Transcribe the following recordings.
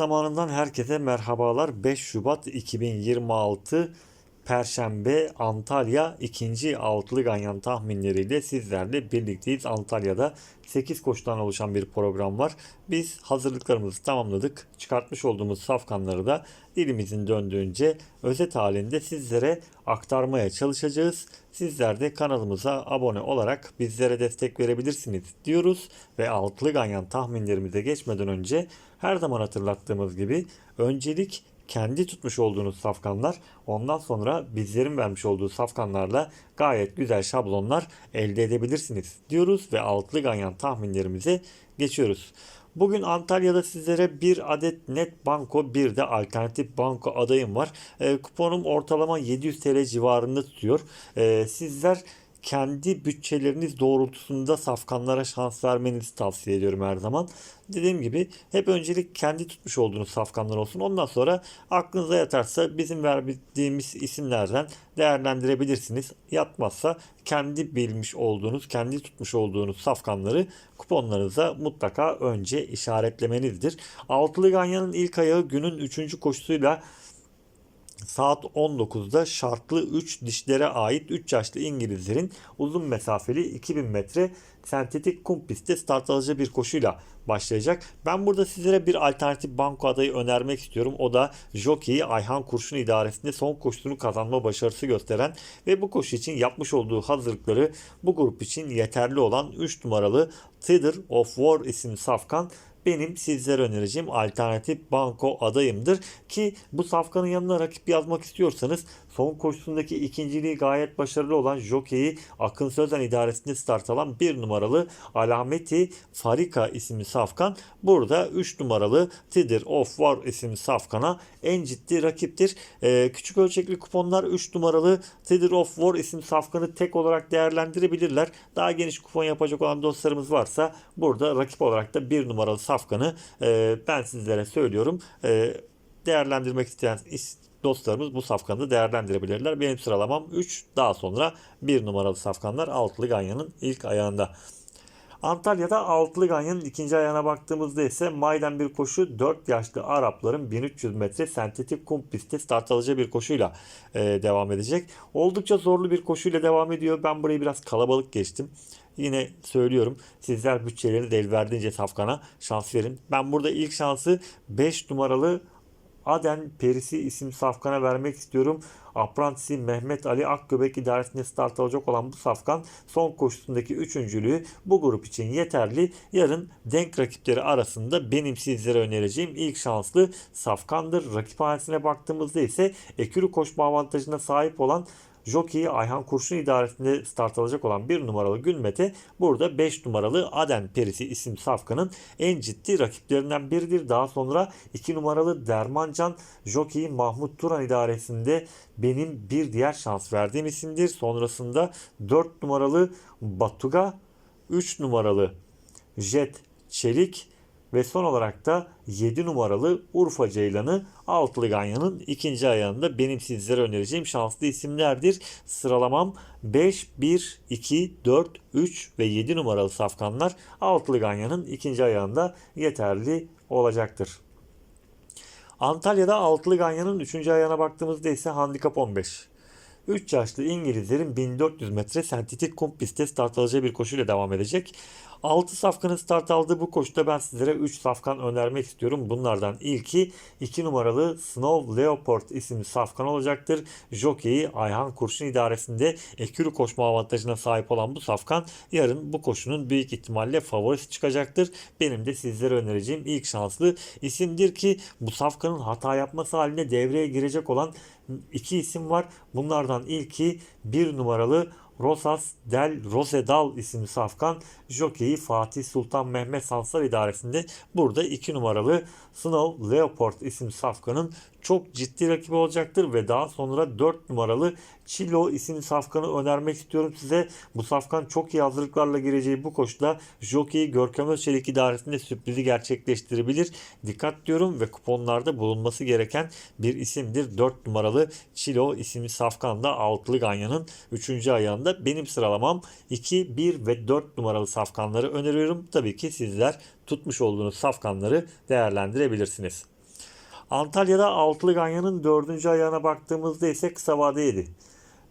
zamanından herkese merhabalar. 5 Şubat 2026 Perşembe Antalya ikinci altılı ganyan tahminleriyle sizlerle birlikteyiz. Antalya'da 8 koşudan oluşan bir program var. Biz hazırlıklarımızı tamamladık. Çıkartmış olduğumuz safkanları da dilimizin döndüğünce özet halinde sizlere aktarmaya çalışacağız. Sizler de kanalımıza abone olarak bizlere destek verebilirsiniz diyoruz. Ve altılı ganyan tahminlerimize geçmeden önce her zaman hatırlattığımız gibi öncelik kendi tutmuş olduğunuz safkanlar ondan sonra bizlerin vermiş olduğu safkanlarla gayet güzel şablonlar elde edebilirsiniz diyoruz ve altılı ganyan tahminlerimize geçiyoruz. Bugün Antalya'da sizlere bir adet net banko bir de alternatif banko adayım var. E, kuponum ortalama 700 TL civarında tutuyor. E, sizler kendi bütçeleriniz doğrultusunda safkanlara şans vermenizi tavsiye ediyorum her zaman. Dediğim gibi hep öncelik kendi tutmuş olduğunuz safkanlar olsun. Ondan sonra aklınıza yatarsa bizim verdiğimiz isimlerden değerlendirebilirsiniz. Yatmazsa kendi bilmiş olduğunuz, kendi tutmuş olduğunuz safkanları kuponlarınıza mutlaka önce işaretlemenizdir. Altılı Ganyan'ın ilk ayağı günün 3. koşusuyla saat 19'da şartlı 3 dişlere ait 3 yaşlı İngilizlerin uzun mesafeli 2000 metre sentetik kum pistte start alıcı bir koşuyla başlayacak. Ben burada sizlere bir alternatif banko adayı önermek istiyorum. O da Jockey Ayhan Kurşun idaresinde son koşusunu kazanma başarısı gösteren ve bu koşu için yapmış olduğu hazırlıkları bu grup için yeterli olan 3 numaralı Theater of War isimli safkan benim sizlere önereceğim alternatif banko adayımdır. Ki bu safkanın yanına rakip yazmak istiyorsanız son koşusundaki ikinciliği gayet başarılı olan Jockey'i Akın Sözen idaresinde start alan bir numaralı Alameti Farika isimli safkan burada 3 numaralı Tidir of War isimli safkana en ciddi rakiptir. Ee, küçük ölçekli kuponlar 3 numaralı Tidir of War isimli safkanı tek olarak değerlendirebilirler. Daha geniş kupon yapacak olan dostlarımız varsa burada rakip olarak da 1 numaralı safkanı e, ben sizlere söylüyorum. E, değerlendirmek isteyen dostlarımız bu safkanı değerlendirebilirler. Benim sıralamam 3 daha sonra 1 numaralı safkanlar altılı ganyanın ilk ayağında. Antalya'da altılı ganyanın ikinci ayağına baktığımızda ise maydan bir koşu 4 yaşlı Arapların 1300 metre sentetik kum pistte start alacağı bir koşuyla e, devam edecek. Oldukça zorlu bir koşuyla devam ediyor. Ben burayı biraz kalabalık geçtim. Yine söylüyorum sizler bütçeleri el verdiğince safkana şans verin. Ben burada ilk şansı 5 numaralı Aden Perisi isim safkana vermek istiyorum. Aprantisi Mehmet Ali Akgöbek idaresinde start alacak olan bu safkan son koşusundaki üçüncülüğü bu grup için yeterli. Yarın denk rakipleri arasında benim sizlere önereceğim ilk şanslı safkandır. Rakip hanesine baktığımızda ise ekürü koşma avantajına sahip olan Jockey Ayhan Kurşun idaresinde start alacak olan bir numaralı Gülmete burada 5 numaralı Aden Perisi isim safkanın en ciddi rakiplerinden biridir. Daha sonra 2 numaralı Dermancan Jockey Mahmut Turan idaresinde benim bir diğer şans verdiğim isimdir. Sonrasında 4 numaralı Batuga 3 numaralı Jet Çelik ve son olarak da 7 numaralı Urfa Ceylanı Altılı Ganyan'ın ikinci ayağında benim sizlere önereceğim şanslı isimlerdir. Sıralamam 5, 1, 2, 4, 3 ve 7 numaralı safkanlar Altılı Ganyan'ın ikinci ayağında yeterli olacaktır. Antalya'da Altılı Ganyan'ın 3. ayağına baktığımızda ise handikap 15. 3 yaşlı İngilizlerin 1400 metre sentetik kum pistte start alacağı bir koşuyla devam edecek. 6 safkanın start aldığı bu koşuda ben sizlere 3 safkan önermek istiyorum. Bunlardan ilki 2 numaralı Snow Leopard isimli safkan olacaktır. Jockey'i Ayhan Kurşun idaresinde ekürü koşma avantajına sahip olan bu safkan yarın bu koşunun büyük ihtimalle favorisi çıkacaktır. Benim de sizlere önereceğim ilk şanslı isimdir ki bu safkanın hata yapması haline devreye girecek olan iki isim var. Bunlardan ilki bir numaralı Rosas del Rosedal isimli safkan jokeyi Fatih Sultan Mehmet Sansar idaresinde burada 2 numaralı Snow Leopard isimli safkanın çok ciddi rakibi olacaktır ve daha sonra 4 numaralı Chilo isimli safkanı önermek istiyorum size. Bu safkan çok iyi hazırlıklarla gireceği bu koşuda Jockey Görkem Özçelik idaresinde sürprizi gerçekleştirebilir. Dikkat diyorum ve kuponlarda bulunması gereken bir isimdir. 4 numaralı Chilo isimli safkan da altılı ganyanın 3. ayağında. Benim sıralamam 2, 1 ve 4 numaralı safkanları öneriyorum. Tabii ki sizler tutmuş olduğunuz safkanları değerlendirebilirsiniz. Antalya'da altılı ganyanın dördüncü ayağına baktığımızda ise kısa vade 7.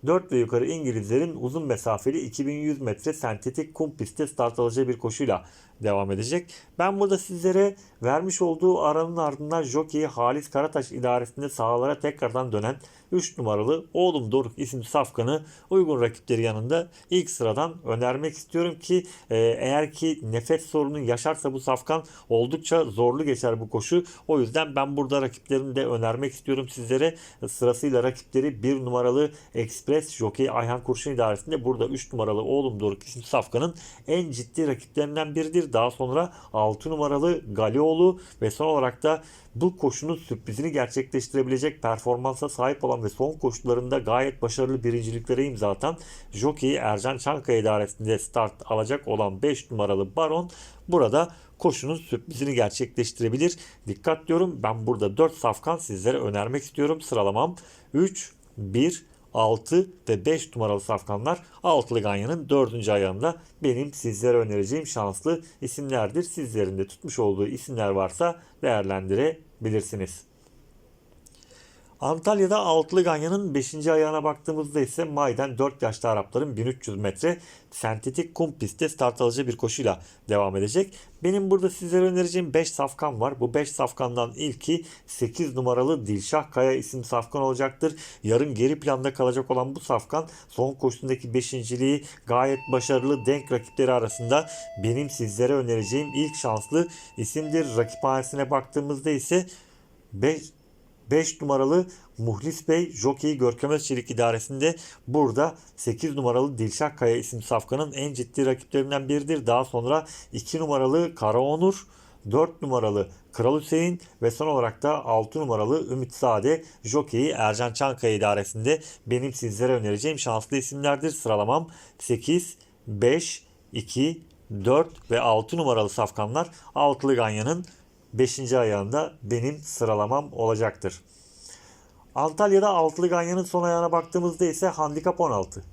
4 ve yukarı İngilizlerin uzun mesafeli 2100 metre sentetik kum pistte start alacağı bir koşuyla devam edecek. Ben burada sizlere vermiş olduğu aranın ardından jockey Halis Karataş idaresinde sahalara tekrardan dönen 3 numaralı Oğlum Doruk isimli safkanı uygun rakipleri yanında ilk sıradan önermek istiyorum ki e, eğer ki nefes sorunu yaşarsa bu safkan oldukça zorlu geçer bu koşu. O yüzden ben burada rakiplerini de önermek istiyorum sizlere. Sırasıyla rakipleri 1 numaralı Express Jockey Ayhan Kurşun idaresinde burada 3 numaralı Oğlum Doruk isimli safkanın en ciddi rakiplerinden biridir. Daha sonra 6 numaralı Galioğlu ve son olarak da bu koşunun sürprizini gerçekleştirebilecek performansa sahip olan ve son koşularında gayet başarılı birinciliklere imza atan Jockey Ercan Çankaya idaresinde start alacak olan 5 numaralı Baron burada koşunun sürprizini gerçekleştirebilir. Dikkat diyorum ben burada 4 safkan sizlere önermek istiyorum. Sıralamam 3, 1, 6 ve 5 numaralı safkanlar altılı ganyanın 4. ayağında benim sizlere önereceğim şanslı isimlerdir. Sizlerin de tutmuş olduğu isimler varsa değerlendirebilirsiniz. Antalya'da altılı ganyanın 5. ayağına baktığımızda ise Mayden 4 yaşlı Arapların 1300 metre sentetik kum pistte start alıcı bir koşuyla devam edecek. Benim burada sizlere önereceğim 5 safkan var. Bu 5 safkandan ilki 8 numaralı Dilşah Kaya isim safkan olacaktır. Yarın geri planda kalacak olan bu safkan son koşusundaki 5.liği gayet başarılı denk rakipleri arasında benim sizlere önereceğim ilk şanslı isimdir. Rakiphanesine baktığımızda ise 5 5 numaralı Muhlis Bey Jockey Görkem Özçelik idaresinde burada 8 numaralı Dilşah Kaya isim safkanın en ciddi rakiplerinden biridir. Daha sonra 2 numaralı Kara Onur, 4 numaralı Kral Hüseyin ve son olarak da 6 numaralı Ümit Sade Jockey Ercan Çankaya idaresinde benim sizlere önereceğim şanslı isimlerdir. Sıralamam 8, 5, 2, 4 ve 6 numaralı safkanlar altılı ganyanın 5. ayağında benim sıralamam olacaktır. Antalya'da altılı ganyanın son ayağına baktığımızda ise handikap 16.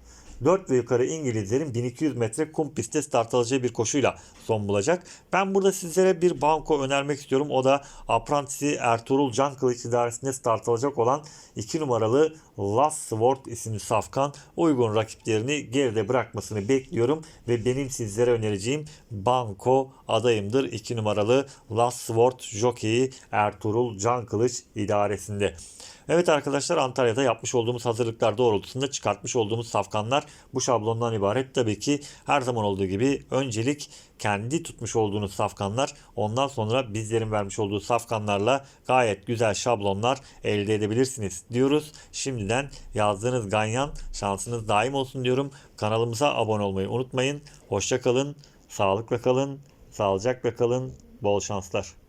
4 ve yukarı İngilizlerin 1200 metre kum pistte start alacağı bir koşuyla son bulacak. Ben burada sizlere bir banko önermek istiyorum. O da Aprantisi Ertuğrul Can Kılıç idaresinde start alacak olan 2 numaralı Last Sword isimli safkan uygun rakiplerini geride bırakmasını bekliyorum ve benim sizlere önereceğim banko adayımdır. 2 numaralı Last Sword jockey'i Ertuğrul Can Kılıç idaresinde. Evet arkadaşlar Antalya'da yapmış olduğumuz hazırlıklar doğrultusunda çıkartmış olduğumuz safkanlar bu şablondan ibaret. Tabii ki her zaman olduğu gibi öncelik kendi tutmuş olduğunuz safkanlar ondan sonra bizlerin vermiş olduğu safkanlarla gayet güzel şablonlar elde edebilirsiniz diyoruz. Şimdiden yazdığınız ganyan şansınız daim olsun diyorum. Kanalımıza abone olmayı unutmayın. Hoşça kalın, sağlıkla kalın, sağlıcakla kalın, bol şanslar.